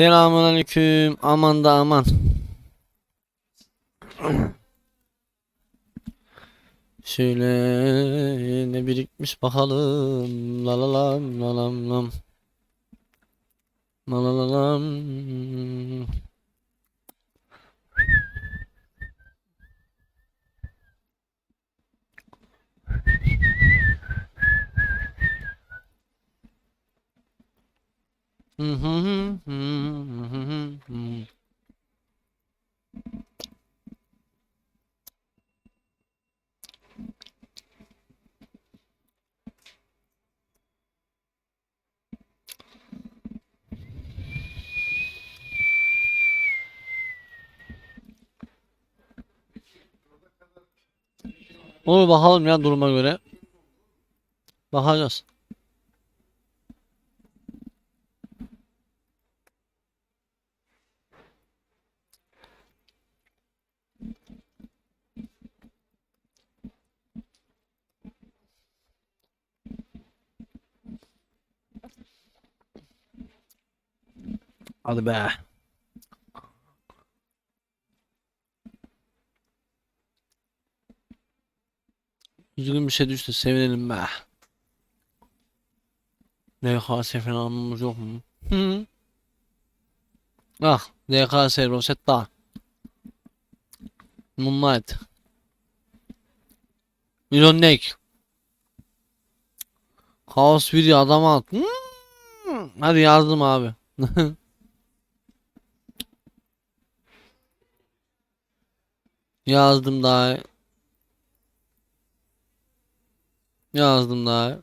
Selamun aleyküm. Aman da aman. Şöyle ne birikmiş bakalım. Lalalam lalam lam. Lalalam. La, la, la. Olur bakalım ya duruma göre. Bakacağız. Hadi be. Üzgün bir şey düştü sevinelim be. DKS falanımız yok mu? Hı. Ah DKS Rosetta. Moonlight. Milyon Neck. Kaos video adam at. Hmm. Hadi yazdım abi. Yazdım daha. Yazdım daha.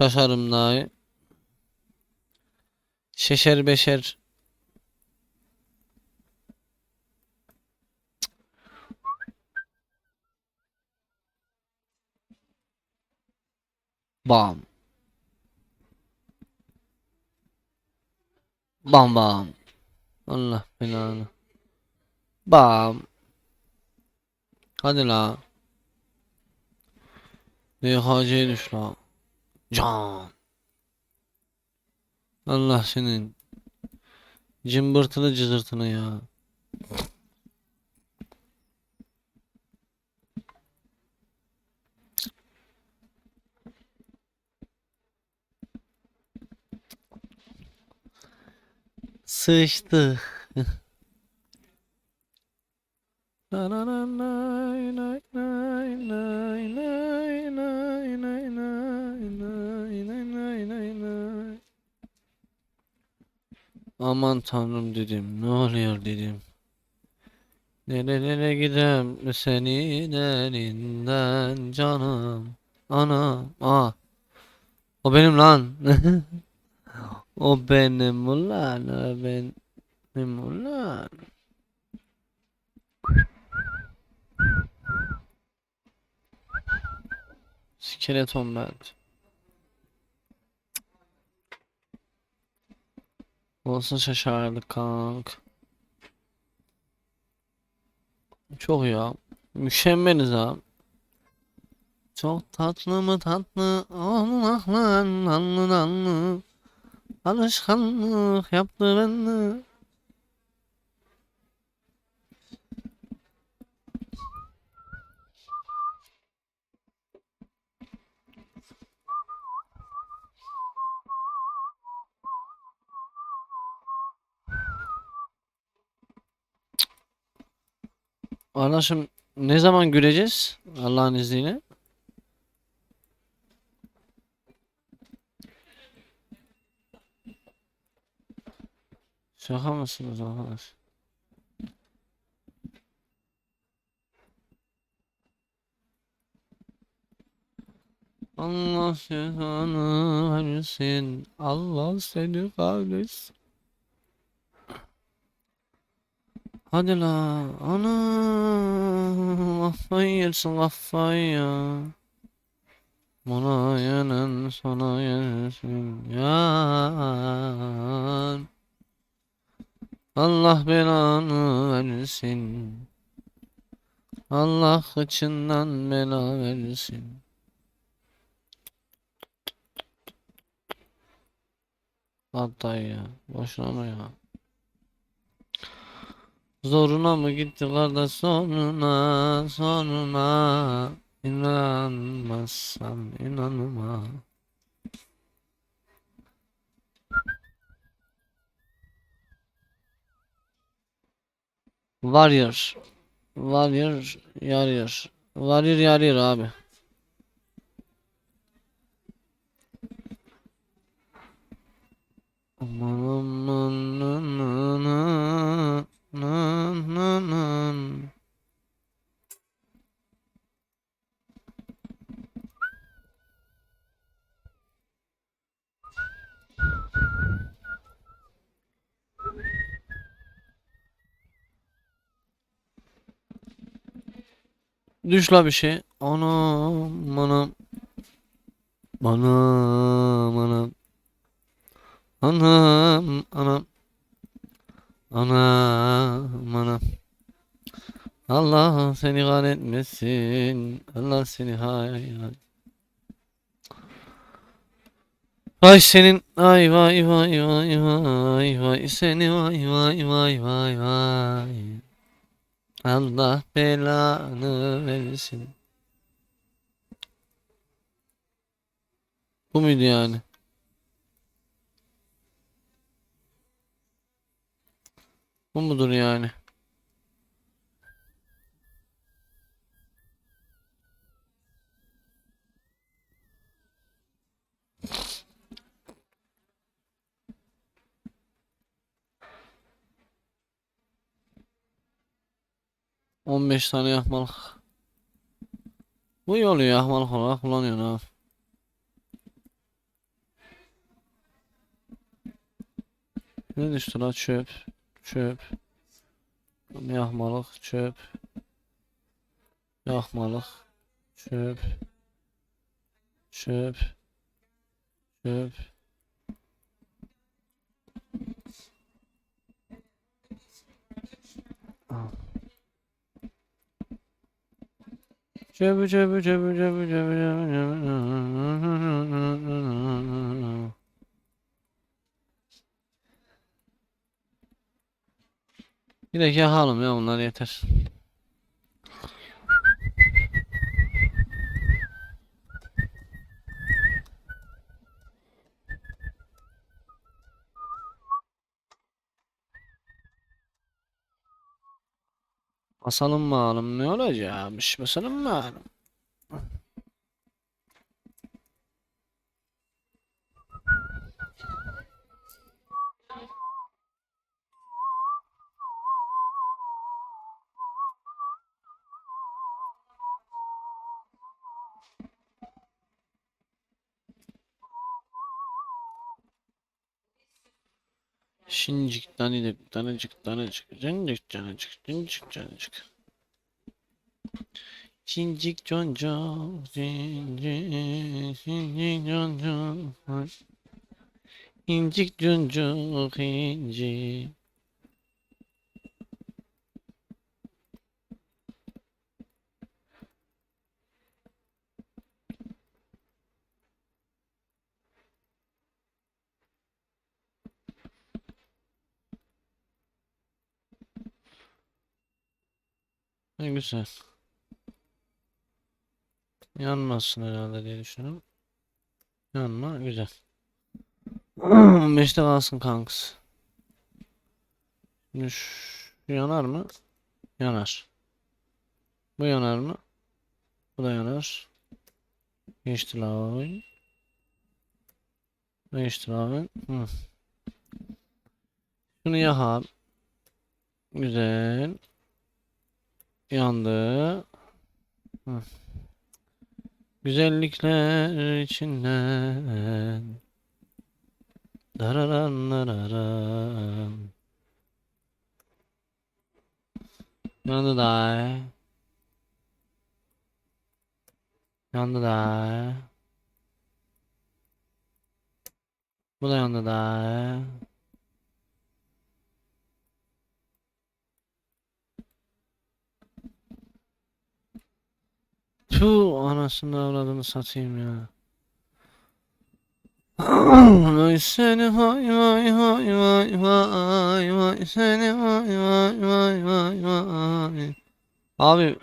Şaşarım daha. Şeşer beşer. Bam. Bam bam. Allah belanı. Bam. Hadi la. DHC düş la. Can. Allah senin. Cımbırtını cızırtını ya. Sıçtı. Aman tanrım dedim. Ne oluyor dedim. Nerelere gidem senin elinden canım. Anam. Aa. O benim lan. O benim ulan. O benim ulan. Skeleton belt. Olsun şaşardık kank. Çok ya. Mükemmeliz ha. Çok tatlı mı tatlı Allah'ın nanlı nanlı Alışkanlık yaptı beni Arkadaşım ne zaman göreceğiz Allah'ın izniyle? Şaka mısınız arkadaş? Allah cezanı versin. Allah seni kahretsin. Hadi la. Ana. Kafayı yersin kafayı ya. Bana yenen sana yensin yan. Allah belanı versin. Allah kıçından bela versin. Hatta ya. Boşuna ya? Zoruna mı gitti kardeş? Sonuna sonuna İnanmazsan inanma. Warrior Warrior yarıyor Warrior yarıyor abi. Aman Düş la bir şey. Anam anam. Anam anam. Anam anam. Anam anam. Allah seni kahretmesin. Allah seni hay hay. Ay senin ay vay vay vay vay vay seni vay vay vay vay vay. Allah belanı versin. Bu muydu yani? Bu mudur yani? On beş tane yakmalık. Bu oluyor yakmalık olarak kullanıyorsun abi. Ne düştü la çöp. Çöp. Yakmalık çöp. Yakmalık çöp. Çöp. Çöp. Çöpü çöpü çöpü çöpü çöpü çöpü Bir de yakalım ya bunlar yeter. Basalım mı alım ne olacakmış? Basalım mı Şincik danicik danacık danacık cincik canacık cincik canacık Şincik concok cincik şincik concok İncik concok incik Ne güzel. Yanmazsın herhalde diye düşünüyorum. Yanma güzel. 15'te kalsın kanks. Şu yanar mı? Yanar. Bu yanar mı? Bu da yanar. Geçti la oyun. Geçti la oyun. Hı. Şunu yak abi. Güzel. Yandı. Güzellikler içinden. Dararan dararan. Yandı da. Yandı da. Bu da yandı da Tu anasını avradını satayım ya. Vay seni vay vay vay vay vay vay seni vay vay vay vay vay. Abi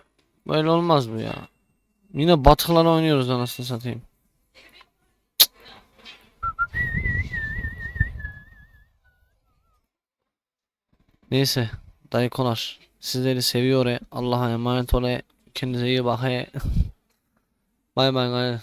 böyle olmaz bu ya. Yine batıklara oynuyoruz anasını satayım. Neyse dayı konar. Sizleri seviyor. Allah'a emanet olun. Kendinize iyi bakın. My my.